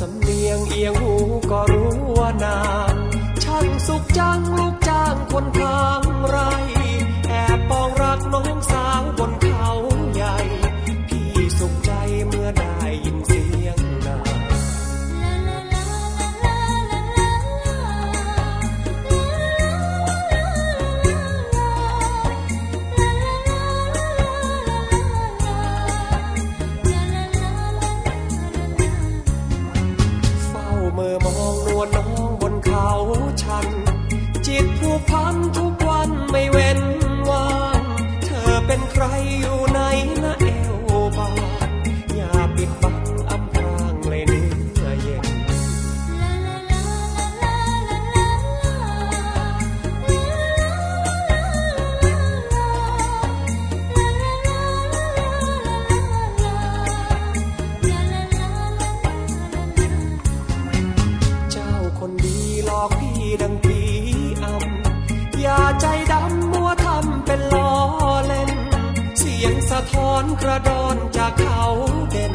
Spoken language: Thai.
สำเนียงเอียงหูก็รู้ว่านาน อมองนวลน้องบนเขาชัน จิตผูกพันทุกวันไม่เว้นว่าง เธอเป็นใครอยู่ หลอกพี่ดังผีอำอย่าใจดำมัวทำเป็นล้อเล่น เสียงสะท้อนกระดอนจากเขาเด่น